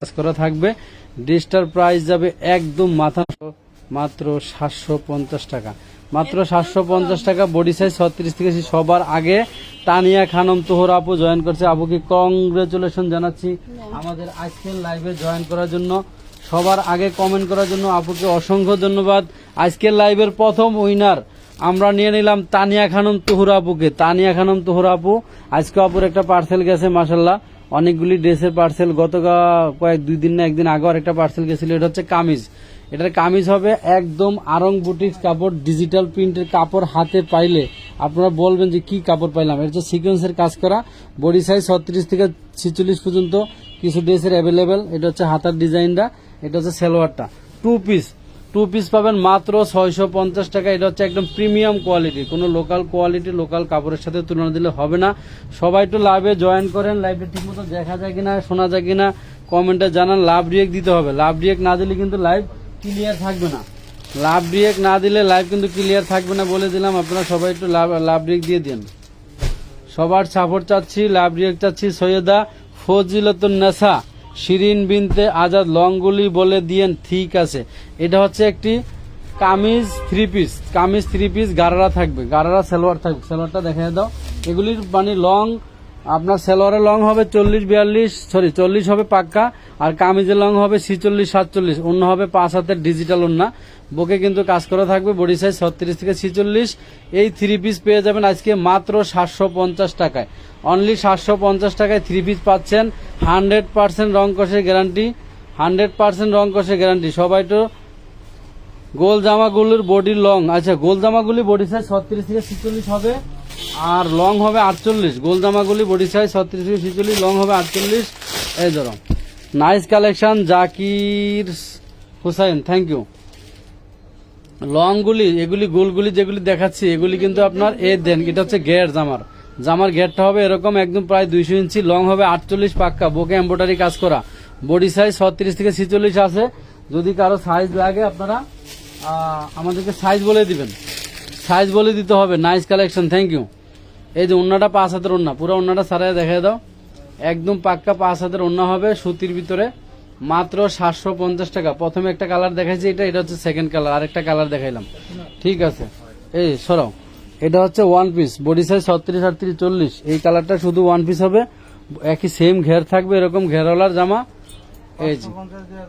কাজ করা থাকবে। ডিসটার প্রাইস যাবে একদম মাথা মাত্র সাতশো পঞ্চাশ টাকা। মাত্র সাতশো পঞ্চাশ টাকা বডি সাইজ ছত্রিশ থেকে সবার আগে। তানিয়া খানম তোহর আপু জয়েন করছে। আপুকে কংগ্রেচুলেশন জানাচ্ছি আমাদের আজকের লাইভে জয়েন করার জন্য। সবার আগে কমেন্ট করার জন্য আপুকে অসংখ্য ধন্যবাদ। আজকের লাইভের প্রথম উইনার আমরা নিয়ে নিলাম তানিয়া খানম তোহরা আপুকে তানিয়া খানম তোহরা আপু আজকে আপুর একটা পার্সেল গেছে মাসাল্লাহ অনেকগুলি ড্রেসের পার্সেল গত কয়েক দুই দিন না, একদিন আগেও একটা পার্সেল গেছিল, এটা হচ্ছে কামিজ। এটার কামিজ হবে একদম আরং বুটিক্স কাপড় ডিজিটাল প্রিন্টের কাপড় হাতে পাইলে। আপনারা বলবেন যে কি কাপড় পাইলাম? এটা হচ্ছে সিকোয়েন্সের কাজ করা। বডি সাইজ ছত্রিশ থেকে ছিচল্লিশ পর্যন্ত কিছু ড্রেসের অ্যাভেলেবেল এটা হচ্ছে হাতার ডিজাইনটা এটা হচ্ছে সালোয়ারটা। টু পিস টু পিস পাবেন মাত্র ছয়শো পঞ্চাশ টাকা। এটা হচ্ছে একদম প্রিমিয়াম কোয়ালিটি কোনো লোকাল কোয়ালিটি লোকাল কাপড়ের সাথে তুলনা দিলে হবে না। সবাই একটু লাইভে জয়েন করেন। লাইভে ঠিকমতো দেখা যায় কিনা, শোনা যায় কিনা কমেন্টে জানান। লাভ রিয়েক্ট দিতে হবে। লাভ রিয়েক্ট না দিলে কিন্তু লাইভ ক্লিয়ার থাকবে না। লাভ রিয়েক্ট না দিলে লাইভ কিন্তু ক্লিয়ার থাকবে না বলে দিলাম। আপনারা সবাই একটু লাভ লাভ রিয়েক্ট দিয়ে দিন। সবার সাপোর্ট চাচ্ছি, লাভ রিয়েক্ট চাচ্ছি সৈয়দা ফজিলতুন নেসা। শিরিন বিনতে আজাদ লংগুলি বলে দিয়েন, ঠিক আছে। এটা হচ্ছে একটি kameez three piece kameez three piece gharara থাকবে। গারারা, সালোয়ার থাকবে। সালোয়ারটা দেখা দাও। এগুলির মানে লং আপনার সালোয়ারের লং হবে চল্লিশ, বিয়াল্লিশ সরি চল্লিশ হবে পাক্কা, আর কামিজের লং হবে ছিচল্লিশ, সাতচল্লিশ। অন্য হবে পাঁচ হাতের ডিজিটাল অন্য বুকে কিন্তু কাজ করা থাকবে বডি সাইজ ছত্রিশ থেকে ছিচল্লিশ। এই থ্রি পিস পেয়ে যাবেন আজকে মাত্র সাতশো পঞ্চাশ টাকায়। অনলি সাতশো পঞ্চাশ টাকায় থ্রি পিস পাচ্ছেন। হান্ড্রেড পার্সেন্ট রং কষের গ্যারান্টি হান্ড্রেড পার্সেন্ট রং কষের গ্যারান্টি সবাই তো গোল জামাগুলির বডি লং আচ্ছা গোল জামাগুলি বডি সাইজ ছত্রিশ থেকে ছিচল্লিশ হবে। আর লং হবে আটচল্লিশ। গোল জামাগুলি বডি সাইজ ছত্রিশ থেকে ছিচল্লিশ লং হবে আটচল্লিশ। এই ধরো। Nice collection Zakir Hussain thank you লংগুলি এগুলি গোলগুলি যেগুলি দেখাচ্ছি, এগুলি কিন্তু আপনার এ দেন, এটা হচ্ছে গের জামার। জামার গেরটা হবে এরকম, একদম প্রায় দুইশো ইঞ্চি লং হবে আটচল্লিশ পাক্কা, বুকে এম্ব্রয়ডারি কাজ করা। বডি সাইজ ছত্রিশ থেকে ছিচল্লিশ আছে। যদি কারও সাইজ লাগে আপনারা আমাদেরকে সাইজ বলে দিবেন। সাইজ বলে দিতে হবে। নাইস কালেকশন থ্যাংক ইউ এই যে অন্যটা পাঁচ হাতের অন্য পুরো অন্যটা সারাই দেখাই দাও। একদম পাক্কা পাঁচ হাতের অন্য হবে সুতির ভিতরে। মাত্র সাতশো পঞ্চাশ টাকা। প্রথমে একটা কালার দেখাইছি, এটা এটা হচ্ছে সেকেন্ড কালার আরেকটা কালার দেখাইলাম। ঠিক আছে। এই সরাও। এটা হচ্ছে ওয়ান পিস বডি সাইজ ছত্রিশ, আটত্রিশ, চল্লিশ। এই কালারটা শুধু ওয়ান পিস হবে। একই সেম ঘের থাকবে, এরকম ঘেরওয়ালার জামা। এই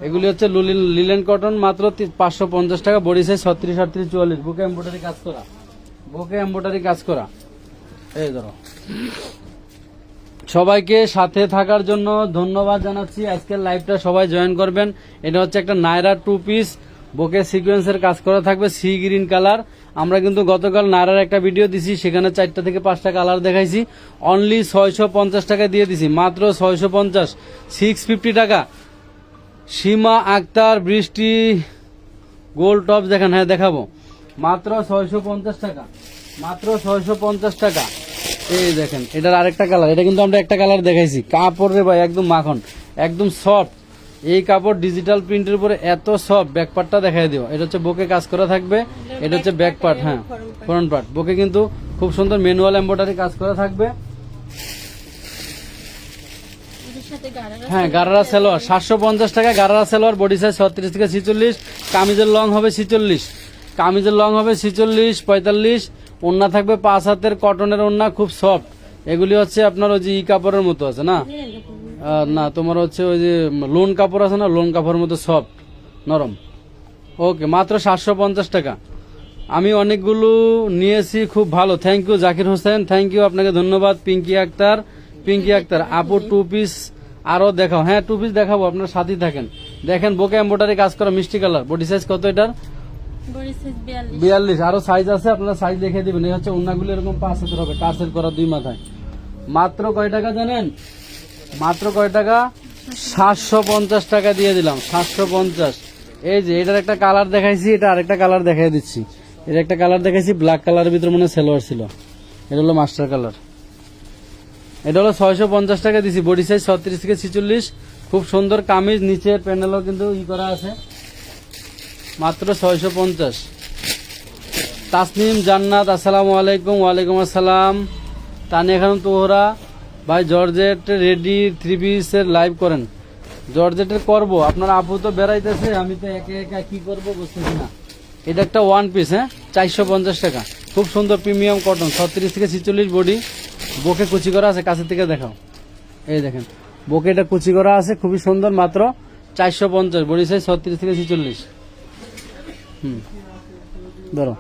এগুলি হচ্ছে লুলিন- কটন মাত্র পাঁচশো পঞ্চাশ টাকা বডি সাইজ ছত্রিশ, আটত্রিশ, চুয়াল্লিশ। বুকে এম্ব্রয়ডারি কাজ করা। বুকে এম্ব্রয়ডারি কাজ করা। এই ধরো। সবাইকে সাথে থাকার জন্য ধন্যবাদ জানাচ্ছি। আজকের লাইভটা সবাই জয়েন করবেন। এটা হচ্ছে একটা নায়রা টু পিস বুকে সিকোয়েন্সের কাজ করা থাকবে সি গ্রিন কালার আমরা কিন্তু গতকাল নায়রার একটা ভিডিও দিছি, সেখানে চারটা থেকে পাঁচটা কালার দেখাইছি। অনলি ছয়শো পঞ্চাশ টাকা দিয়ে দিছি, মাত্র ছয়শো পঞ্চাশ। সিক্স ফিফটি টাকা। সীমা আক্তার বৃষ্টি গোল টপ দেখেন হ্যাঁ দেখাবো। মাত্র ছয়শো পঞ্চাশ টাকা, মাত্র ছয়শো পঞ্চাশ টাকা। এই দেখেন, এটার আরেকটা কালার, এটা কিন্তু আমরা একটা কালার দেখাইছি। কাপড় রে ভাই, একদম মাখন, একদম সফট। এই কাপড় ডিজিটাল প্রিন্টের উপরে এত সফট ব্যাকপার্টটা দেখাই দিও। এটা হচ্ছে বুকে কাজ করা থাকবে, এটা হচ্ছে ব্যাক পার্ট হ্যাঁ ফ্রন্ট পার্ট বুকে কিন্তু খুব সুন্দর ম্যানুয়াল এম্ব্রয়ডারি কাজ করা থাকবে এর সাথে গাড়ারা হ্যাঁ গারারা সালোয়ার সাতশো পঞ্চাশ টাকা গারারা সালোয়ার বডি সাইজ ছত্রিশ থেকে ছিচল্লিশ কামিজের লং হবে ছিচল্লিশ। কামিজের লং হবে ছিচল্লিশ পঁয়তাল্লিশ ওন্না থাকবে পাঁচ হাতের কটনের ওন্না খুব সফট এগুলি হচ্ছে আপনার ওই যে ই কাপড়ের মতো আছে না? না তোমার হচ্ছে ওই যে লোন কাপড় আছে না লোন কাপড়ের মতো সফট নরম। ওকে মাত্র সাতশো পঞ্চাশ টাকা। আমি অনেকগুলো নিয়েছি খুব ভালো। Thank you Zakir Hossain. Thank you আপনাকে ধন্যবাদ। পিঙ্কি আক্তার পিঙ্কি আক্তার আপু টু পিস আরও দেখাও। হ্যাঁ টু পিস দেখাবো আপনার সাথেই থাকেন। দেখেন বোকে এম্বোটারি কাজ করা মিষ্টি কালার বডি সাইজ কত এটার? বডি সাইজ 42 বিয়াল্লিশ। আরও সাইজ আছে আপনারা সাইজ দেখে দিবেন। এই হচ্ছে উন্নাগুলো এরকম পাঁচ হাজার হবে টার্সেল করা দুই মাথায়। মাত্র কয় টাকা জানেন? মাত্র কয় টাকা? সাতশো পঞ্চাশ টাকা দিয়ে দিলাম সাতশো পঞ্চাশ। এই যে এটার একটা কালার দেখাইছি এটা আরেকটা কালার দেখাই দিচ্ছি। এটা একটা কালার দেখাইছি ব্ল্যাক কালারের ভিতরে মনে সেলোয়ার ছিল। এটা হলো মাস্টার কালার এটা হলো ছয়শো পঞ্চাশ টাকা দিছি। বডি সাইজ ছত্রিশ থেকে ছিচল্লিশ। খুব সুন্দর কামিজ নিচের প্যানেলও কিন্তু ই করা আছে। মাত্র ছয়শো পঞ্চাশ। তাসনিম জান্নাত, আসসালামু আলাইকুম, ওয়ালাইকুম আসসালাম। তানিয়া খানম তোহরা, ভাই জর্জেট রেডি থ্রি পিসের লাইভ করেন। জর্জেটের করব। আপনার আপু তো বেড়াইতেছে, আমি তো একে একা কি করব বুঝতেছি না। এটা একটা ওয়ান পিস হ্যাঁ? চারশো পঞ্চাশ টাকা। খুব সুন্দর প্রিমিয়াম কটন ছত্রিশ থেকে ছিচল্লিশ বডি বুকে কুচি করা আছে, কাছের থেকে দেখাও। এই দেখেন বুকে এটা কুচি করা আছে, খুবই সুন্দর, মাত্র চারশো পঞ্চাশ, বডি সাইজ ছত্রিশ থেকে ছিচল্লিশ। হুম, ধরো।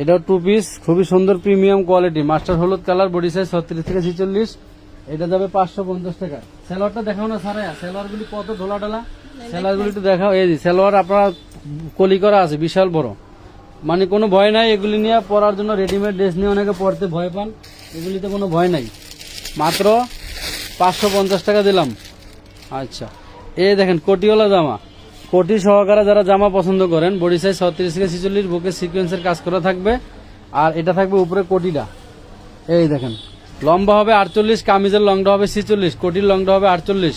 এটাও টু পিস খুবই সুন্দর প্রিমিয়াম কোয়ালিটি মাস্টার হলুদ কালার বডি সাইজ ছত্রিশ থেকে ছিচল্লিশ। এটা যাবে পাঁচশো পঞ্চাশ টাকা। সেলোয়ারটা দেখাও না সারায়া সেলোয়ার গুলি কত ঢোলা ঢোলা সেলোয়ার গুলি একটু দেখাও। এই সেলোয়ার আপনার কলি করা আছে, বিশাল বড়। মানে কোনো ভয় নাই, এগুলি নিয়ে পরার জন্য রেডিমেড ড্রেস নিয়ে অনেকে পরতে ভয় পান। এগুলিতে কোনো ভয় নাই। মাত্র পাঁচশো পঞ্চাশ টাকা দিলাম। আচ্ছা। এই দেখেন, কোটিওয়ালা জামা। কোটি সহকারে যারা জামা পছন্দ করেন, বডি সাইজ ছত্রিশ থেকে ছিচল্লিশ বুকে সিকোয়েন্সের কাজ করা থাকবে। আর এটা থাকবে উপরে কোটিটা। এই দেখেন, লম্বা হবে আটচল্লিশ, কামিজের লংটা হবে ছিচল্লিশ, কোটির লংটা হবে আটচল্লিশ।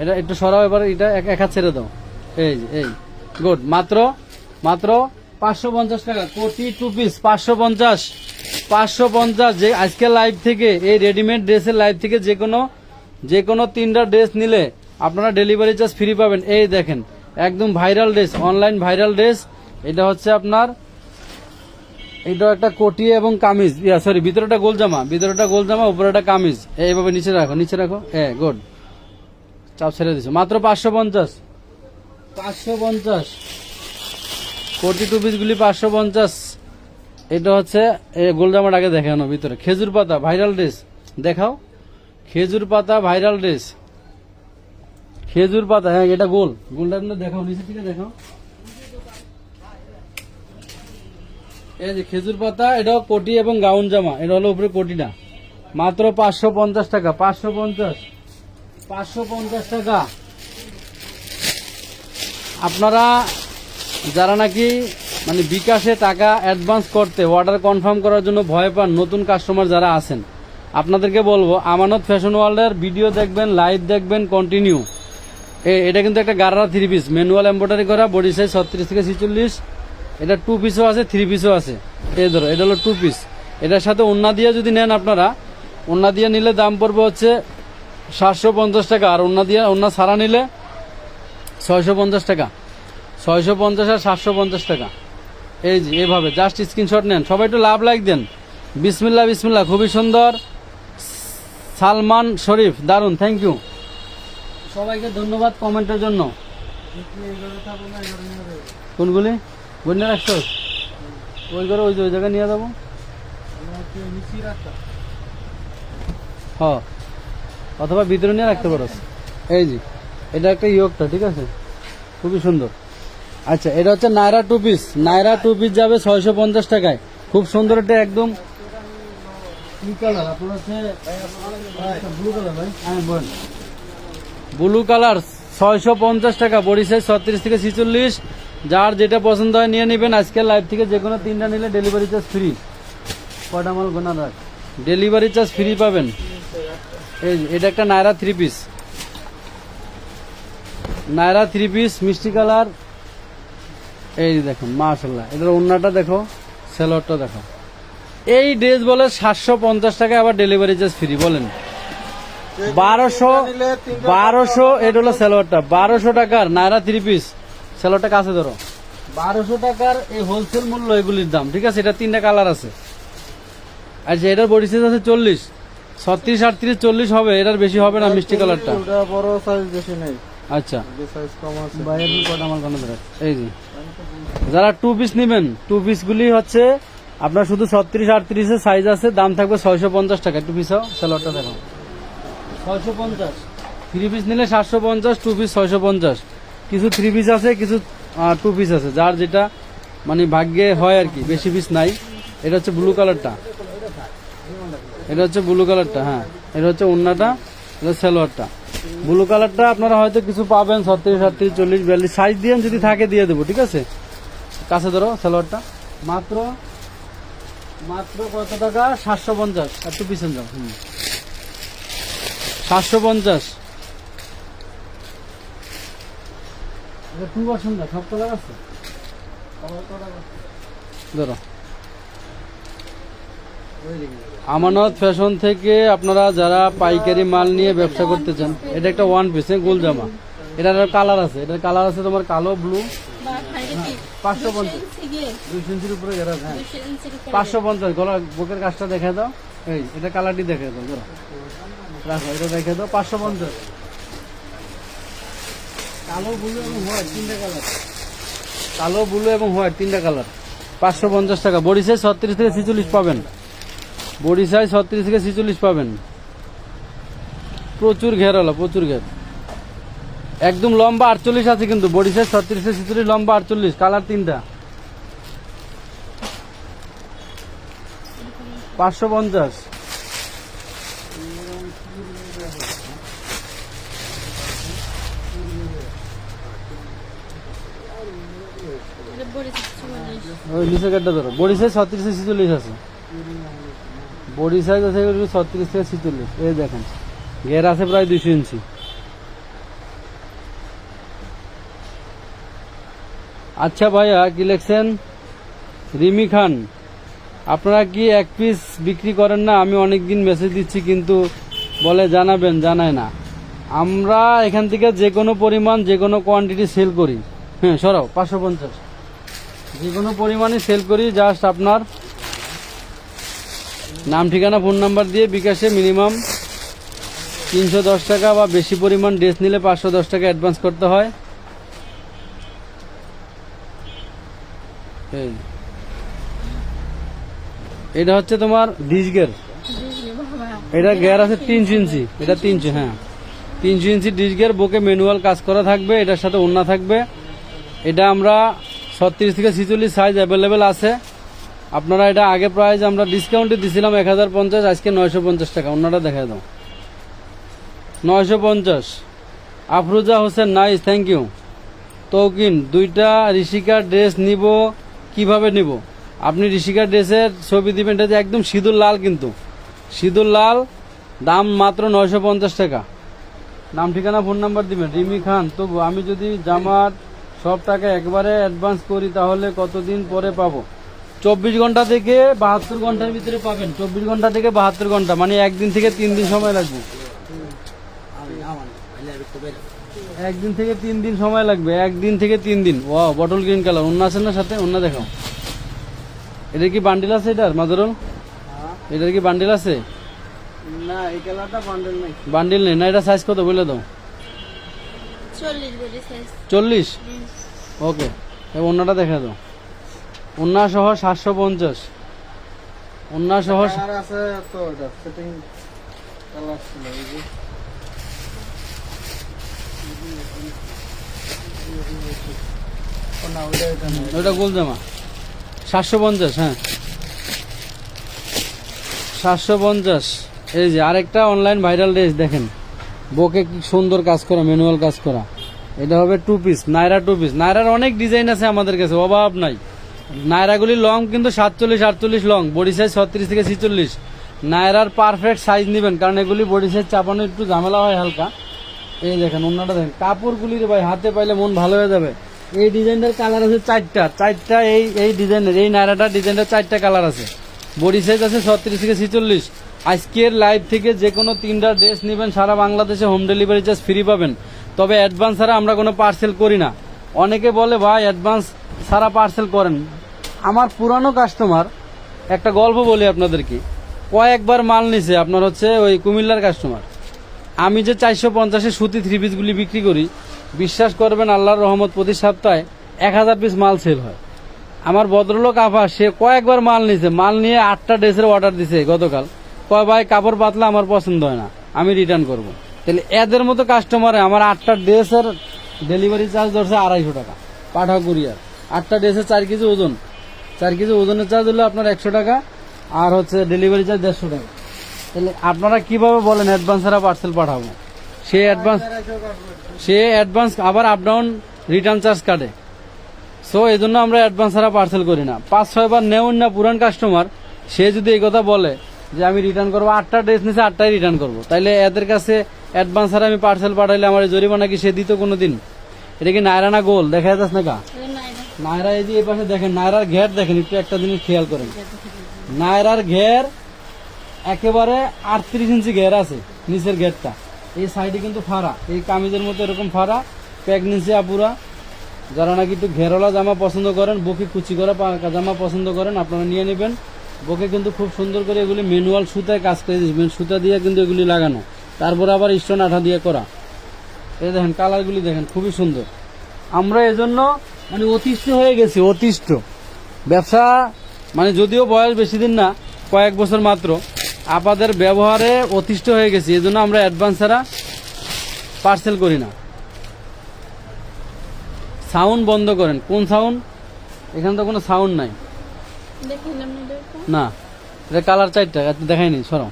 এটা একটু সরাও, এবার এটা এক হাত ছেড়ে দাও। এই এই। গুড মাত্র মাত্র পাঁচশো পঞ্চাশ টাকা। কোটি টু পিস পাঁচশো পঞ্চাশ। পাঁচশো পঞ্চাশ যে আজকে লাইভ থেকে, এই রেডিমেড ড্রেসের লাইভ থেকে যে কোনো যে কোনো তিনটা ড্রেস নিলে আপনারা ডেলিভারি চার্জ ফ্রি পাবেন। এই দেখেন, একদম viral dress online viral dress এটা হচ্ছে আপনার, এটা একটা কোটি এবং কামিজ। ইয়া সরি ভিতরেটা গোল জামা ভিতরেটা গোল জামা উপরেটা কামিজ এইভাবে নিচে রাখো নিচে রাখো। এ গুড চাপ ছেড়ে দিছো। মাত্র পাঁচশো পঞ্চাশ। পাঁচশো পঞ্চাশ। কোটি টু পিসগুলি পাঁচশো পঞ্চাশ। এটা হচ্ছে এ গোল জামাটা আগে দেখানো ভিতরে। খেজুর পাতা ভাইরাল ড্রেস দেখাও। খেজুর পাতা ভাইরাল ড্রেস খেজুর পাতা হ্যাঁ এটা গোল। গোলটা দেখাও নিচে থেকে দেখাও। এই যে খেজুর পাতা, এটাও কোটি এবং গাউন জামা। এটা হলো উপরে কোটিটা মাত্র পাঁচশো পঞ্চাশ টাকা। পাঁচশো পঞ্চাশ। পাঁচশো পঞ্চাশ টাকা। আপনারা যারা নাকি মানে বিকাশে টাকা অ্যাডভান্স করতে অর্ডার কনফার্ম করার জন্য ভয় পান নতুন কাস্টমার যারা আছেন, আপনাদেরকে বলব, আমানত ফ্যাশন ওয়ার্ল্ডের ভিডিও দেখবেন লাইভ দেখবেন কন্টিনিউ এটা কিন্তু একটা gharara three piece manual embroidery করা বডি সাইজ ছত্রিশ থেকে ছিচল্লিশ। এটা টু পিসও আছে থ্রি পিসও আছে। এই ধরো, এটা হলো টু পিস এটার সাথে ওন্না দিয়ে যদি নেন আপনারা ওন্না দিয়ে নিলে দাম পড়বে হচ্ছে সাতশো পঞ্চাশ টাকা, আর ওন্না দিয়ে ওন্না ছাড়া নিলে ছয়শো পঞ্চাশ টাকা। ছয়শো পঞ্চাশ আর সাতশো পঞ্চাশ টাকা। এই যে, এভাবে জাস্ট স্ক্রিনশট নেন। সবাই একটু লাভ লাইক দেন। বিসমিল্লা বিসমিল্লা খুবই সুন্দর। সালমান শরীফ দারুণ থ্যাংক ইউ সবাইকে ধন্যবাদ কমেন্টের জন্য। কোনগুলি? বন্যা রাখছো ওই করে ওই ওই জায়গায় নিয়ে যাব। হ। অথবা ভিতরে নিয়ে রাখতে পারো। এই যে, এটা একটা ইয়োগটা ঠিক আছে? খুবই সুন্দর। আচ্ছা এটা হচ্ছে Naira two piece Naira two piece যাবে ছয়শো পঞ্চাশ টাকায়। খুব সুন্দর এটা একদম কালার ব্লু কালার ভাই। হ্যাঁ বলেন ব্লু কালার ছয়শো পঞ্চাশ টাকা। বডি সাইজ ছত্রিশ থেকে ছিচল্লিশ। যার যেটা পছন্দ হয় নিয়ে নেবেন। আজকের লাইভ থেকে যে কোনো তিনটা নিলে ডেলিভারি চার্জ ফ্রি কটা মাল গোনা রাখ। ডেলিভারি চার্জ ফ্রি পাবেন। এই এটা একটা Naira three piece Naira three piece মিষ্টি কালার এই যে দেখুন মাশাল্লাহ এটার অন্যটা দেখো সেলোয়ারটা দেখো। এই ড্রেস বলে সাতশো পঞ্চাশ টাকা আবার ডেলিভারি চার্জ ফ্রি বলেন। বারোশো বারোশো এটা হলো সেলোয়ারটা। বারোশো টাকার নায়রা থ্রি পিস সেলোয়ারটা কাছে ধরো। বারোশো টাকার এই হোলসেল মূল্য এগুলির দাম ঠিক আছে? এটা তিনটা কালার আছে। আচ্ছা এটার বডি সাইজ আছে চল্লিশ ছত্রিশ আটত্রিশ চল্লিশ হবে এটার বেশি হবে না মিষ্টি কালারটা বড় সাইজ বেশি নেই। আচ্ছা। সাইজ কম আছে। বাইরের আমার এই যে। যারা টু পিস নেবেন টু পিস গুলি হচ্ছে আপনার শুধু ছত্রিশ আটত্রিশের সাইজ আছে, দাম থাকবে ছয়শো পঞ্চাশ টাকা। টু পিসও স্যালোয়ারটা দেখো ছয়শো পঞ্চাশ। থ্রি পিস নিলে সাতশো পঞ্চাশ টু পিস ছয়শো পঞ্চাশ। কিছু থ্রি পিস আছে, কিছু টু পিস আছে। যার যেটা মানে ভাগ্যে হয় আর কি, বেশি পিস নাই। এটা হচ্ছে ব্লু কালারটা এটা হচ্ছে ব্লু কালারটা হ্যাঁ। এটা হচ্ছে অন্যটা এটা ব্লু কালারটা আপনারা হয়তো কিছু পাবেন, ছত্রিশ সাতত্রিশ চল্লিশ, বিয়াল্লিশ। সাইজ দিয়ে যদি থাকে, দিয়ে দেবো, ঠিক আছে? কাছে ধরো, সালোয়ারটা। মাত্র মাত্র কত টাকা? সাতশো পঞ্চাশ। একটু পিছন যাও, হুম। সাতশো পঞ্চাশ। সব আছে? ধরো। আমানত ফ্যাশন থেকে আপনারা যারা পাইকারি মাল নিয়ে ব্যবসা করতে চান, এটা একটা ওয়ান পিস গোল জামা। এটার কালার আছে, এটার কালার আছে তোমার কালো ব্লু পাঁচশো পঞ্চাশ। ইঞ্চি ইঞ্চির উপরে হ্যাঁ। পাঁচশো পঞ্চাশ। গলা, বুকের দাও। এই, এটা কালারটি দেখে দাও এটা দেখে দাও, পাঁচশো পঞ্চাশ। কালো ব্লু এবং হোয়াইট তিনটা কালার কালো ব্লু এবং হোয়াইট কালার পাঁচশো পঞ্চাশ টাকা। বডি সাইজ ছত্রিশ থেকে ছিচল্লিশ পাবেন। বডি সাইজ ছত্রিশ থেকে ছিচল্লিশ পাবেন। প্রচুর ঘের হলো প্রচুর ঘের। একদম লম্বা আটচল্লিশ আছে কিন্তু বডি সাইজ ছত্রিশ থেকে ছিচল্লিশ লম্বা আটচল্লিশ কালার তিনটা। পাঁচশো পঞ্চাশ। ওই নিচে কাটটা ধরো বডি সাইজ ছত্রিশ থেকে ছিচল্লিশ আছে। বডি সাইজ আছে ছত্রিশ থেকে ছিচল্লিশ। এই দেখেন, ঘের আছে প্রায় দুশো ইঞ্চি। আচ্ছা ভাইয়া, কি লিখছেন? রিমি খান, আপনারা কি এক পিস বিক্রি করেন না? আমি অনেক দিন মেসেজ দিচ্ছি, কিন্তু বলে জানাবেন, জানায় না। আমরা এখান থেকে যে কোনো পরিমাণ, যে কোনো কোয়ান্টিটি সেল করি। হ্যাঁ সরাও, পাঁচশো পঞ্চাশ। যে কোনো পরিমাণে সেল করি জাস্ট আপনার নাম, ঠিকানা, ফোন নাম্বার দিয়ে বিকাশে মিনিমাম তিনশো দশ টাকা বা বেশি পরিমাণ ড্রেস নিলে পাঁচশো দশ টাকা অ্যাডভান্স করতে হয়। এটা হচ্ছে তোমার ডিসগের। এটা গিয়ার আছে তিনশো ইঞ্চি। এটা তিনশো হ্যাঁ। তিনশো ইঞ্চি ডিসগের, বুকে ম্যানুয়াল কাজ করা থাকবে, এটার সাথে ওন্না থাকবে। এটা আমরা ছত্রিশ থেকে ছিচল্লিশ সাইজ অ্যাভেলেবেল আছে। আপনারা এটা আগে প্রাইস আমরা ডিসকাউন্টে দিছিলাম এক হাজার পঞ্চাশ, আজকে নয়শো পঞ্চাশ টাকা। অন্যটা দেখা দাও। নয়শো পঞ্চাশ। Afruza Hossain nice thank you Toukin, দুইটা ঋষিকার ড্রেস নিব, কীভাবে নিব? আপনি ঋষিকার ড্রেসের ছবি দিবেন, এটা একদম সিঁদুর লাল কিন্তু। সিঁদুর লাল, দাম মাত্র নয়শো পঞ্চাশ টাকা। নাম, ঠিকানা ফোন নাম্বার দিবেন। রিমি খান, তবু আমি যদি জামার সব টাকা একবারে অ্যাডভান্স করি, তাহলে কতদিন পরে পাবো? চব্বিশ ঘণ্টা থেকে বাহাত্তর ঘণ্টার ভিতরে পাবেন। চব্বিশ ঘণ্টা থেকে বাহাত্তর ঘণ্টা মানে একদিন থেকে তিন দিন সময় লাগবে। একদিন থেকে তিন দিন সময় লাগবে একদিন থেকে তিন দিন। ও বটল গ্রিন কালার অন্য আছে না সাথে? অন্য দেখাও। এটা কি বান্ডিল আছে এটার মাদরুল? এটার কি বান্ডিল আছে? না এই কালারটা বান্ডেল নেই। বান্ডিল নেই। না এটা সাইজ কত? বলে দাও। চল্লিশ ওকে এবার অন্যটা দেখা দাও। অন্যা সহ সাতশো পঞ্চাশ। অন্যা সহ আছে তো সেটিং ওটা জামা সাতশো পঞ্চাশ হ্যাঁ। সাতশো পঞ্চাশ। এই যে আরেকটা অনলাইন ভাইরাল ড্রেস দেখেন। বকে কি সুন্দর কাজ করা ম্যানুয়াল কাজ করা। এটা হবে two piece Naira two piece নায়রার অনেক ডিজাইন আছে আমাদের কাছে অভাব নাই। নায়রাগুলি লং কিন্তু সাতচল্লিশ, আটচল্লিশ লং বডি সাইজ ছত্রিশ থেকে ছিচল্লিশ। নায়রার পারফেক্ট সাইজ নেবেন, কারণ এগুলি বডি সাইজ চাপানো একটু ঝামেলা হয় হালকা। এই দেখেন অন্যটা দেখেন। কাপড়গুলির ভাই, হাতে পাইলে মন ভালো হয়ে যাবে। এই ডিজাইনটার কালার আছে চারটা। চারটা এই এই ডিজাইনের, এই নায়রাটার ডিজাইনটার চারটা কালার আছে। বডি সাইজ আছে ছত্রিশ থেকে ছিচল্লিশ। আজকের লাইভ থেকে যে কোনো তিনটা ড্রেস নেবেন, সারা বাংলাদেশে হোম ডেলিভারি চার্জ ফ্রি পাবেন। তবে অ্যাডভান্স ছাড়া আমরা কোনো পার্সেল করি না। অনেকে বলে, ভাই অ্যাডভান্স সারা পার্সেল করেন। আমার পুরানো কাস্টমার একটা গল্প বলি আপনাদেরকে। কয়েকবার মাল নিছে, আপনার হচ্ছে ওই কুমিল্লার কাস্টমার আমি যে চারশো পঞ্চাশে সুতি থ্রি পিসগুলি বিক্রি করি, বিশ্বাস করবেন আল্লাহর রহমত প্রতি সপ্তাহে এক হাজার পিস মাল সেল হয়। আমার ভদ্রলোক আফা, সে কয়েকবার মাল নিছে, মাল নিয়ে আটটা ড্রেসের অর্ডার দিছে গতকাল। কয়, ভাই, কাপড় পাতলা আমার পছন্দ হয় না, আমি রিটার্ন করব। তাহলে এদের মতো কাস্টমারে আমার আটটা ড্রেসের ডেলিভারি চার্জ ধরছে আড়াইশো টাকা, পাঠাও কুরিয়ার আটটা ড্রেসের চার কেজি ওজন চার কেজি ওজনের চার্জ হলো আপনার একশো টাকা, আর হচ্ছে ডেলিভারি চার্জ দেড়শো টাকা। তাহলে আপনারা কীভাবে বলেন অ্যাডভান্স ছাড়া পার্সেল পাঠাবো? সে অ্যাডভান্স সে অ্যাডভান্স আবার আপ ডাউন রিটার্ন চার্জ কাটে। সো এই জন্য আমরা অ্যাডভান্স ছাড়া পার্সেল করি না। পাঁচ ছয়বার নেউন না পুরান কাস্টমার সে যদি এই কথা বলে যে আমি রিটার্ন করব, আটটা ড্রেস নিচে আটটাই রিটার্ন করব। তাইলে এদের কাছে অ্যাডভান্স ছাড়া আমি পার্সেল পাঠাইলে আমার জরিমানা কি সে দিত কোনো দিন এটা কি নায়রা না গোল? দেখা যাচ্ছে না কা? নায়রা এই যে এই পাশে দেখেন, নায়রার ঘের দেখেন, একটু একটা জিনিস খেয়াল করেন। নায়রার ঘের একেবারে আটত্রিশ ইঞ্চি ঘের আছে, নিচের ঘেরটা। এই সাইডে কিন্তু ফাড়া, এই কামিজের মতো এরকম ফাড়া, প্রেগনেন্সি আপুরা, যারা নাকি একটু ঘেরওয়ালা জামা পছন্দ করেন বুকে কুচি করা জামা পছন্দ করেন, আপনারা নিয়ে নেবেন। বুকে কিন্তু খুব সুন্দর করে এগুলি ম্যানুয়াল সুতায় কাজ করে দিয়েছে সুতা দিয়ে কিন্তু এগুলি লাগানো। তারপরে আবার স্টোন আঠা দিয়ে করা। এই দেখেন কালারগুলি দেখেন, খুবই সুন্দর। আমরা এজন্য মানে অতিষ্ঠ হয়ে গেছি অতিষ্ঠ। ব্যবসা মানে যদিও বয়স বেশি দিন না কয়েক বছর মাত্র আপাদের ব্যবহারে অতিষ্ঠ হয়ে গেছি এজন্য আমরা অ্যাডভান্স ছাড়া পার্সেল করি না। সাউন্ড বন্ধ করেন। কোন সাউন্ড এখানে তো কোনো সাউন্ড নাই। না এটা কালার চারটা এটা দেখাইনি সরাও।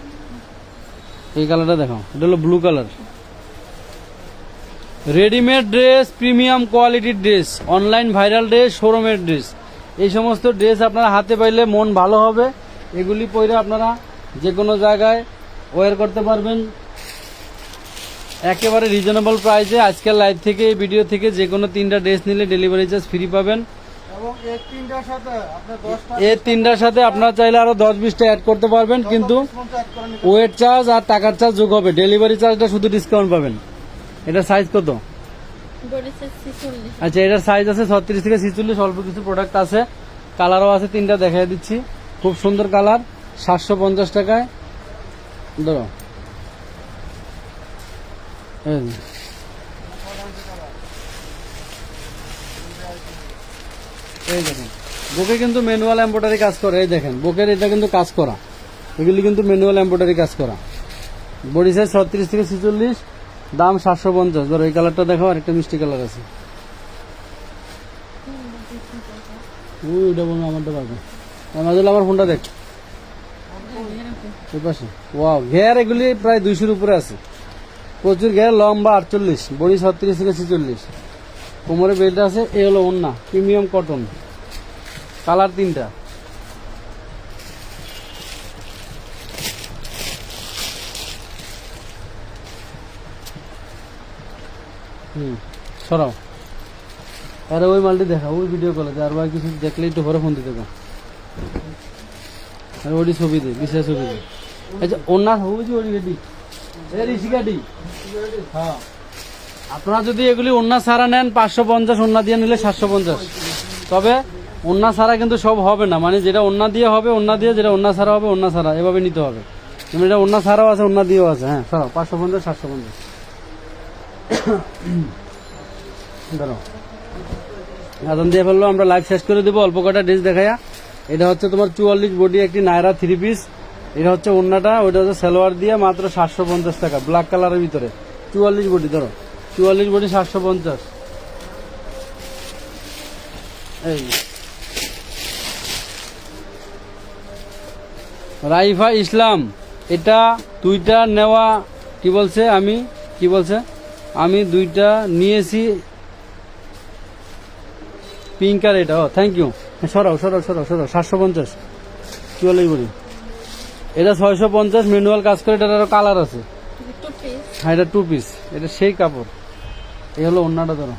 এই কালারটা দেখাও এটা হলো blue colour readymade dress premium কোয়ালিটির ড্রেস অনলাইন ভাইরাল ড্রেস শোরুমের ড্রেস। এই সমস্ত ড্রেস আপনারা হাতে পাইলে মন ভালো হবে। এগুলি পরে আপনারা যে কোনো জায়গায় ওয়ার করতে পারবেন। একেবারে রিজনেবল প্রাইসে আজকের লাইভ থেকে এই ভিডিও থেকে যে কোনো তিনটা ড্রেস নিলে ডেলিভারি চার্জ ফ্রি পাবেন। এই তিনটার সাথে আপনারা চাইলে আরও দশ বিশটা অ্যাড করতে পারবেন কিন্তু ওয়েট চার্জ আর টাকার চার্জ যোগ হবে। ডেলিভারি চার্জটা শুধু ডিসকাউন্ট পাবেন। এটা সাইজ কত? আচ্ছা এটার সাইজ আছে ছত্রিশ থেকে ছিচল্লিশ অল্প কিছু প্রোডাক্ট আছে। কালারও আছে তিনটা দেখাই দিচ্ছি। খুব সুন্দর কালার সাতশো পঞ্চাশ টাকায়। ধরো। এই এই দেখেন বুকে কিন্তু ম্যানুয়াল এম্ব্রয়ডারি কাজ করে এই দেখেন বুকের এটা কিন্তু কাজ করা। এগুলি কিন্তু ম্যানুয়াল এম্ব্রয়ডারি কাজ করা। বডি সাইজ ছত্রিশ থেকে ছিচল্লিশ দাম সাতশো পঞ্চাশ, ধরো এই কালারটা দেখো আর একটা মিষ্টি কালার আছে। ওই ওইটা বলব আমারটা পারবে আমাদের আমার ফোনটা দেখ। পাশে। ওয়াও ঘের এগুলি প্রায় দুইশোর উপরে আছে। প্রচুর ঘের, লম্বা আটচল্লিশ, বড়ি ছত্রিশ থেকে ছেচল্লিশ। কোমরে বেল্ট আছে, এ হলো ওন্না প্রিমিয়াম কটন কালার তিনটা। হুম, সরাও। আরে ওই মালটি দেখা, ওই ভিডিও কলে আর ভাই কিছু দেখলে একটু পরে ফোন দিতে কও। আর ছবি দে বিশেষ ছবি দে। আচ্ছা ওনার হবুজি ওটি রেডি এ ঋষিকাটি। হ্যাঁ। আপনারা যদি এগুলি ওন্না সারা নেন, পাঁচশো পঞ্চাশ ওন্না দিয়ে নিলে সাতশো পঞ্চাশ। তবে ওন্না সারা কিন্তু সব হবে না। মানে যেটা ওন্না দিয়ে হবে ওন্না দিয়ে যেটা ওন্না সারা হবে ওন্না সারা এভাবে নিতে হবে। যেমন এটা ওন্না সারাও আছে ওন্না দিয়েও আছে। হ্যাঁ সারা পাঁচশো পঞ্চাশ, সাতশো পঞ্চাশ। ধরো। আদান দিয়ে ফেলল, আমরা লাইভ শেষ করে দেবো, অল্প কটা ড্রেস দেখায়া এটা হচ্ছে তোমার চুয়াল্লিশ বডি একটি নায়রা থ্রি পিস এটা হচ্ছে অন্যটা ওইটা হচ্ছে সালোয়ার দিয়ে মাত্র সাতশো পঞ্চাশ টাকা ব্ল্যাক কালারের ভিতরে। চুয়াল্লিশ বডি ধরো। চুয়াল্লিশ বডি সাতশো পঞ্চাশ। এই রাইফা ইসলাম, এটা দুইটা নেওয়া, কি বলছে আমি? কি বলছে? আমি দুইটা নিয়েছি। পিঙ্ক আর এটা ও থ্যাংক ইউ সরাও সরাও সরাও সরাও সাতশো পঞ্চাশ। চুয়াল্লিশ বড়ি এটা ছয়শো পঞ্চাশ ম্যানুয়াল কাজ করে এটার আরও কালার আছে। হ্যাঁ এটা টু পিস এটা সেই কাপড়। এই হলো অন্যটা ধরো।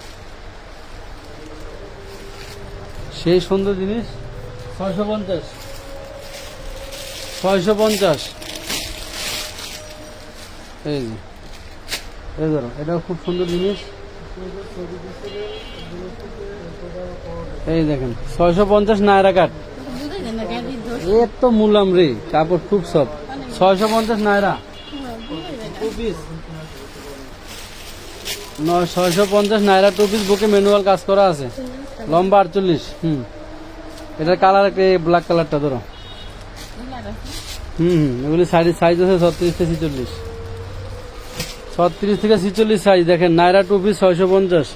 সেই সুন্দর জিনিস ছয়শো পঞ্চাশ। ছয়শো পঞ্চাশ। এই যে। এই এটাও খুব সুন্দর জিনিস। এই দেখেন, ছয়শো পঞ্চাশ নায়রা কাট বুঝে যায় না গাড়ি ধর এ তো মূলাম রে, কাপড় খুব সব ছয়শো পঞ্চাশ নায়রা। ছয়শো পঞ্চাশ নাইরা টু পিস বুকে ম্যানুয়াল কাজ করা আছে। লম্বা আটচল্লিশ, হুম। এটার কালার একটা ব্ল্যাক কালারটা ধরো। হুম হুম, এগুলি সাইজ সাইজ আছে ছত্রিশ থেকে ছিচল্লিশ। ছত্রিশ থেকে ছিচল্লিশ সাইজ দেখেন নাইরা টু পিস ছয়শো পঞ্চাশ।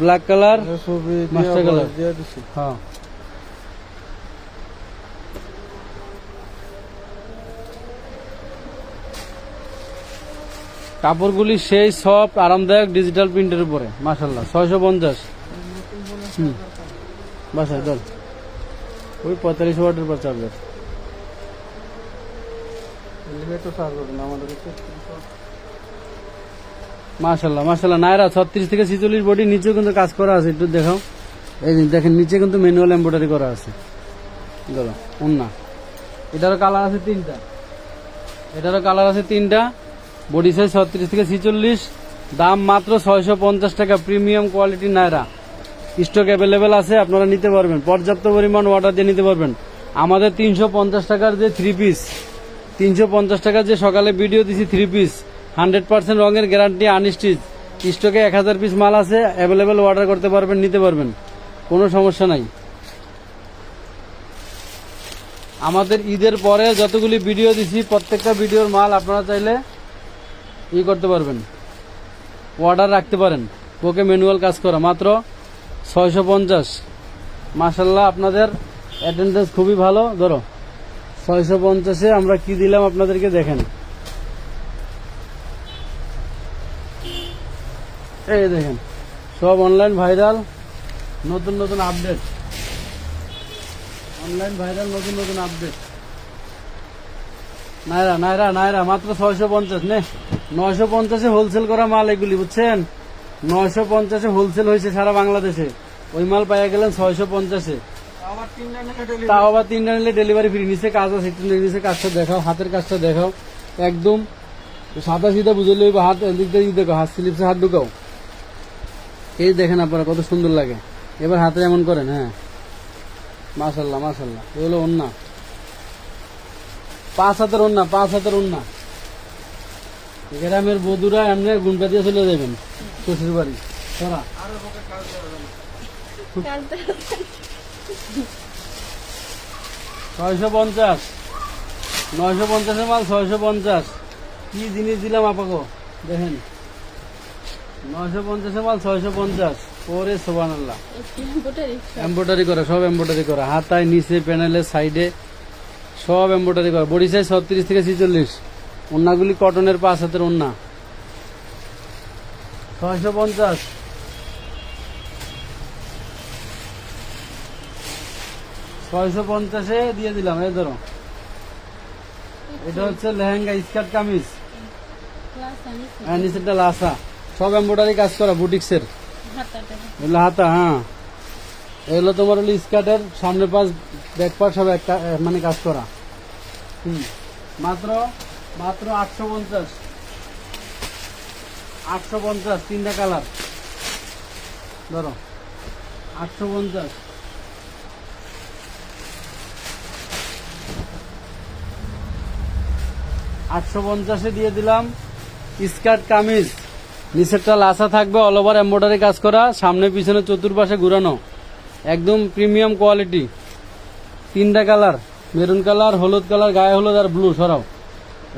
Black colour master colour. হ্যাঁ। কাপড়গুলি সেই সফট আরামদায়ক ডিজিটাল প্রিন্টের উপরে মাসাল্লাহ ছয়শো পঞ্চাশ। হুম। বাসায় দল ওই পঁয়তাল্লিশ ওয়াটের পর চার্জার আমাদের কাছে মাসাল্লাহ মাসাল্লাহ নায়রা, ছত্রিশ থেকে ছিচল্লিশ বডি নিচেও কিন্তু কাজ করা আছে। একটু দেখাও। এই দেখেন, নিচে কিন্তু ম্যানুয়াল এম্ব্রয়ডারি করা আছে। ধরো অন্য এটারও কালার আছে তিনটা। এটারও কালার আছে তিনটা। বডি সাইজ ছত্রিশ থেকে ছিচল্লিশ। দাম মাত্র ছয়শো পঞ্চাশ টাকা। Premium quality Naira. Stock available আছে, আপনারা নিতে পারবেন। পর্যাপ্ত পরিমাণ অর্ডার দিয়ে নিতে পারবেন। আমাদের তিনশো পঞ্চাশ টাকার যে থ্রি পিস তিনশো পঞ্চাশ টাকার যে সকালে ভিডিও দিছি থ্রি পিস হান্ড্রেড পার্সেন্ট রঙের গ্যারান্টি আনস্টিচ। স্টকে এক হাজার পিস মাল আছে অ্যাভেলেবেল অর্ডার করতে পারবেন, নিতে পারবেন। কোনো সমস্যা নাই। আমাদের ঈদের পরে যতগুলি ভিডিও দিছি, প্রত্যেকটা ভিডিওর মাল আপনারা চাইলে ই করতে পারবেন। অর্ডার রাখতে পারেন। ওকে ম্যানুয়াল কাজ করা। মাত্র ছয়শো পঞ্চাশ। মাসাল্লাহ আপনাদের অ্যাটেন্ডেন্স খুবই ভালো। ধরো, ছয়শো পঞ্চাশে আমরা কি দিলাম আপনাদেরকে দেখেন। এই দেখেন, সব অনলাইন ভাইরাল নতুন নতুন আপডেট অনলাইন ভাইরাল নতুন নতুন আপডেট নাইরা নাইরা নাইরা, মাত্র ছয়শো পঞ্চাশ নে? নয়শো পঞ্চাশে হোলসেল করা মাল এগুলি, বুঝছেন? নয়শো পঞ্চাশে হোলসেল হয়েছে সারা বাংলাদেশে। ওই মাল পাইয়া গেলেন ছয়শো পঞ্চাশে। তাও আবার তিনটা নিলে ডেলিভারি ফ্রি নিচে কাজ আছে, একটু নিচে কাজটা দেখাও, হাতের কাজটা দেখাও। একদম সাদা সিধা বুঝে হাত এদিক দিয়ে দেখো, হাত স্লিপসে হাত ঢুকাও। এই দেখেন আপনারা কত সুন্দর লাগে। এবার হাতে এমন করেন হ্যাঁ। মাশাল্লাহ মাশাল্লাহ এগুলো অন্যা পাঁচ হাতের অন্যা পাঁচ হাতের অন্যা গ্রামের বধুরা এমনি গুনটা দিয়ে চলে যাবেন। শ্বশুর বাড়ি। সরা। ছয়শো পঞ্চাশ। নয়শো পঞ্চাশের মাল ছয়শো পঞ্চাশ। কি জিনিস দিলাম আপাকে দেখেন। নয়শো পঞ্চাশের মাল ছয়শো পঞ্চাশ। সোবান আল্লাহ এম্ব্রয়ডারি করা। সব এম্ব্রয়ডারি করা। হাতায় নিচে প্যানেলের সাইডে সব এম্ব্রয়ডারি করা। বডি সাইজ ছত্রিশ থেকে ছিচল্লিশ। ওন্নাগুলি কটনের পাঁচ হাতের ওন্না। ছয়শো পঞ্চাশ। ছয়শো পঞ্চাশে দিয়ে দিলাম এই ধরো। এটা হচ্ছে লেহেঙ্গা স্কার্ট কামিজ। হ্যাঁ নিচেরটা লাসা। সব এম্ব্রয়ডারি কাজ করা, বুটিক্সের। এগুলো হাতা হ্যাঁ। এগুলো তোমার হলো স্কার্টের সামনে পাশ, ব্যাক পাশ সব একটা মানে কাজ করা। হুম। মাত্র মাত্র আটশো পঞ্চাশ। আটশো পঞ্চাশ, তিনটা কালার। ধরো, আটশো পঞ্চাশ। আটশো পঞ্চাশে দিয়ে দিলাম স্কার্ট কামিজ। নিচেরটা লাসা থাকবে অল ওভার এম্ব্রয়ডারি কাজ করা, সামনে পিছনে চতুর্পাশে ঘুরানো। একদম প্রিমিয়াম কোয়ালিটি তিনটা কালার মেরুন কালার হলুদ কালার গায়ে হলুদ আর ব্লু সরাও।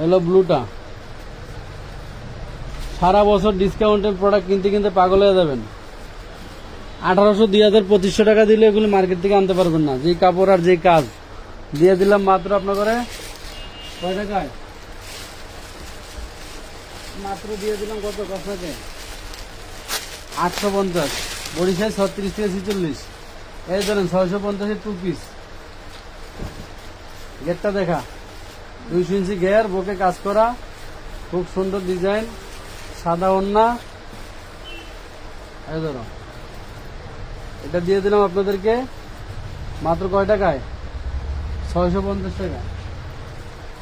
এলো ব্লুটা সারা বছর ডিসকাউন্টের প্রোডাক্ট কিনতে কিনতে পাগল হয়ে যাবেন। আঠারোশো, দুই হাজার, পঁচিশশো টাকা দিলে এগুলি মার্কেট থেকে আনতে পারবেন না। যেই কাপড় আর যেই কাজ। দিয়ে দিলাম মাত্র আপনার কয় টাকায়? মাত্র দিয়ে দিলাম কত কষাকে আটশো পঞ্চাশ। সাইজ ছত্রিশ থেকে ছিচল্লিশ। এই ধরেন ছয়শো পঞ্চাশের টু পিস গেটটা দেখা। দুইশো ইঞ্চি গেয়ার, বুকে কাজ করা। খুব সুন্দর ডিজাইন। সাদা ওন্না এই ধরো। এটা দিয়ে দিলাম আপনাদেরকে মাত্র কয় টাকায়? ছয়শো পঞ্চাশ টাকা।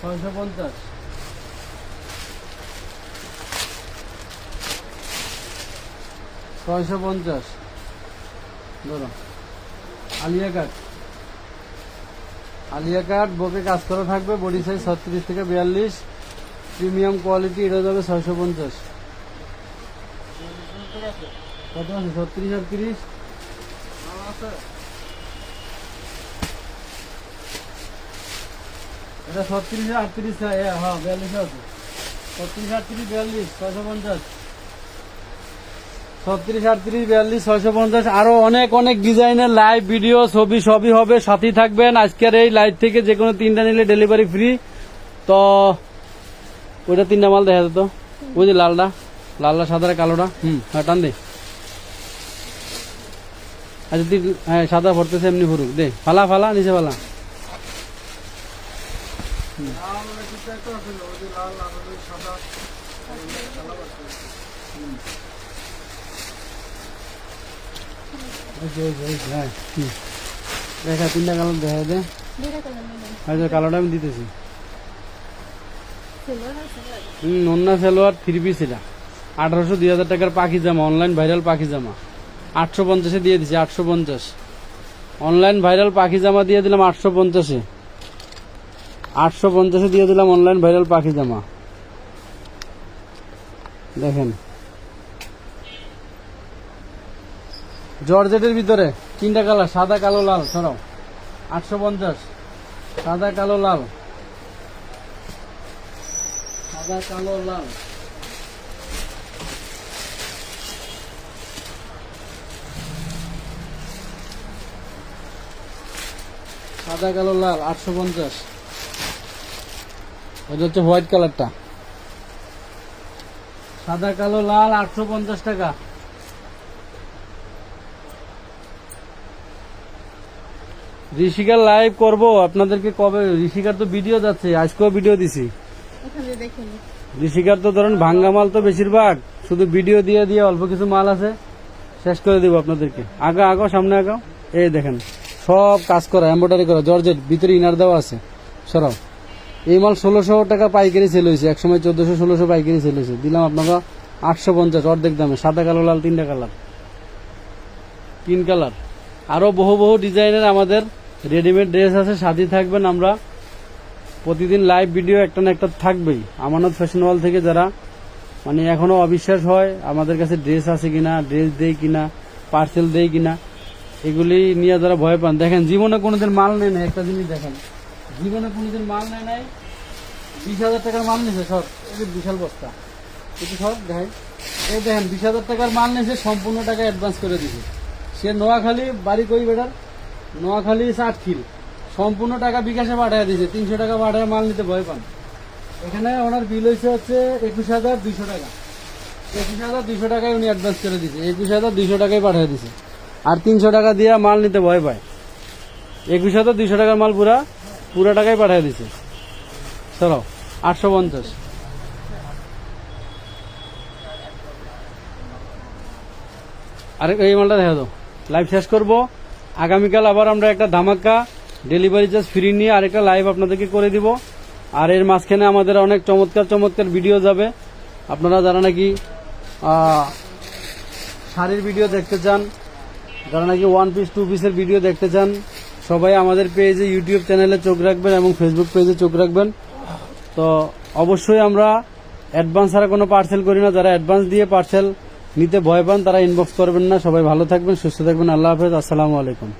ছয়শো পঞ্চাশ। ছয়শো পঞ্চাশ। ধরো। আলিয়া কাঠ আলিয়া কাঠ বকে কাজ করা থাকবে বডি সাইজ ছত্রিশ থেকে বিয়াল্লিশ। প্রিমিয়াম কোয়ালিটি এটা যাবে ছয়শো পঞ্চাশ। কত আছে? ছত্রিশ আর এটা ছত্রিশ আটত্রিশ হ্যাঁ বিয়াল্লিশ আছে। ছত্রিশ আটত্রিশ বিয়াল্লিশ, ছয়শো পঞ্চাশ। ছত্রিশ আটত্রিশ, বিয়াল্লিশ, ছয়শো পঞ্চাশ, আরও অনেক অনেক ডিজাইনের লাইভ ভিডিও ছবি সবই হবে। সাথী থাকবেন। আজকের এই লাইভ থেকে যে কোনো তিনটা নিলে ডেলিভারি ফ্রি তো, ওইটা তিনটা মাল দেখা যেত। ওই যে লালটা। লালটা সাদা কালোটা। হুম হ্যাঁ টান দে। আচ্ছা তুই হ্যাঁ সাদা ভরতেছে এমনি ভরুক দে, ফালা ফালা, নিচে ফালা। লাল কিছু একটা আছে, ওই যে লাল আর ওই সাদা ওই যে, ওই যে, ওই যে, হ্যাঁ, হুম। দেখা তিনটা কালার দেখা দে আচ্ছা কালোটা আমি দিতেছি নন্না সালোয়ার থ্রি পিস এটা আঠারোশো দুই হাজার টাকার পাখি জামা অনলাইন ভাইরাল পাখি জামা আটশো পঞ্চাশে দিয়ে দিছি আটশো পঞ্চাশ অনলাইন ভাইরাল পাখি জামা দিয়ে দিলাম আটশো পঞ্চাশে আটশো পঞ্চাশে দিয়ে দিলাম অনলাইন ভাইরাল পাখি জামা দেখেন জর্জেটের ভিতরে তিনটা কালার, সাদা, কালো, লাল সরাও আটশো পঞ্চাশ। সাদা, কালো, লাল। সাদা, কালো, লাল। সাদা, কালো, লাল, আটশো পঞ্চাশ। এটা হচ্ছে হোয়াইট কালারটা। সাদা, কালো, লাল, আটশো পঞ্চাশ টাকা। ঋষিকার লাইভ করব। আপনাদেরকে কবে ঋষিকার তো ভিডিও যাচ্ছে আজকেও ভিডিও দিছি। ঋষিকার তো ধরেন ভাঙ্গা মাল তো বেশিরভাগ শুধু ভিডিও দিয়ে দিয়ে অল্প কিছু মাল আছে। শেষ করে দিব আপনাদেরকে। আগা আগো সামনে আগাও এই দেখেন সব কাজ করা এম্ব্রয়ডারি করা জর্জেট ভিতরে ইনার দেওয়া আছে। সরাও। এই মাল ষোলোশো টাকা পাইকারি সেল হয়েছে। একসময় চোদ্দশো ষোলোশো পাইকারি সেল হয়েছে। দিলাম আপনাকে আটশো পঞ্চাশ অর্ধেক দামে। সাদা কালো লাল তিনটা কালার। তিন কালার। আরও বহু বহু ডিজাইনের আমাদের রেডিমেড ড্রেস আছে সাথে থাকবেন আমরা। প্রতিদিন লাইভ ভিডিও একটা না একটা থাকবেই। আমানত ফ্যাশন ওয়াল থেকে যারা মানে এখনও অবিশ্বাস হয়, আমাদের কাছে ড্রেস আছে কিনা ড্রেস দেই কিনা পার্সেল দেই কিনা, এগুলি নিয়ে যারা ভয় পান। দেখেন, জীবনে কোনোদিন মাল নেয় না একটা জিনিস দেখেন। জীবনে কোনোদিন মাল নেয় নাই, বিশ হাজার টাকার মাল নিয়েছে সব। এই বিশাল বস্তা। একটু সব দেখেন এই দেখেন, বিশ হাজার টাকার মাল নিয়েছে সম্পূর্ণ টাকা অ্যাডভান্স করে দিছে। সে নোয়াখালী, বাড়ি কই বেটার? নোয়াখালী সাতখিল সম্পূর্ণ টাকা বিকাশে পাঠিয়ে দিয়েছে তিনশো টাকা পাঠায় মাল নিতে ভয় পান। এখানে ওনার বিল হয়েছে হচ্ছে একুশ হাজার দুইশো টাকা। একুশ হাজার দুইশো টাকায় উনি অ্যাডভান্স করে দিয়েছে একুশ হাজার দুইশো টাকায় পাঠিয়ে দিয়েছে আর তিনশো টাকা দিয়ে মাল নিতে ভয় পায়। একুশ হাজার দুইশো টাকার মাল পুরা পুরা টাকায় পাঠিয়ে দিয়েছে চলো, আটশো পঞ্চাশ। আরে, এই মালটা দেখা দাও। লাইভ শেষ করব। আগামীকাল আবার আমরা একটা ধামাকা ডেলিভারি চার্জ ফ্রি নিয়ে আরেকটা লাইভ আপনাদেরকে করে দিব। আর এর মাঝখানে আমাদের অনেক চমৎকার চমৎকার ভিডিও যাবে। আপনারা যারা নাকি শাড়ির ভিডিও দেখতে চান, যারা নাকি ওয়ান পিস টু পিসের ভিডিও দেখতে চান, সবাই আমাদের পেজে ইউটিউব চ্যানেলে চোখ রাখবেন এবং ফেসবুক পেজে চোখ রাখবেন। তো অবশ্যই আমরা অ্যাডভান্স ছাড়া কোনো পার্সেল করি না। যারা অ্যাডভান্স দিয়ে পার্সেল নিতে ভয় পান, তারা ইনবক্স করবেন না। সবাই ভালো থাকবেন, সুস্থ থাকবেন। আল্লাহ হাফেজ, আসসালামু আলাইকুম।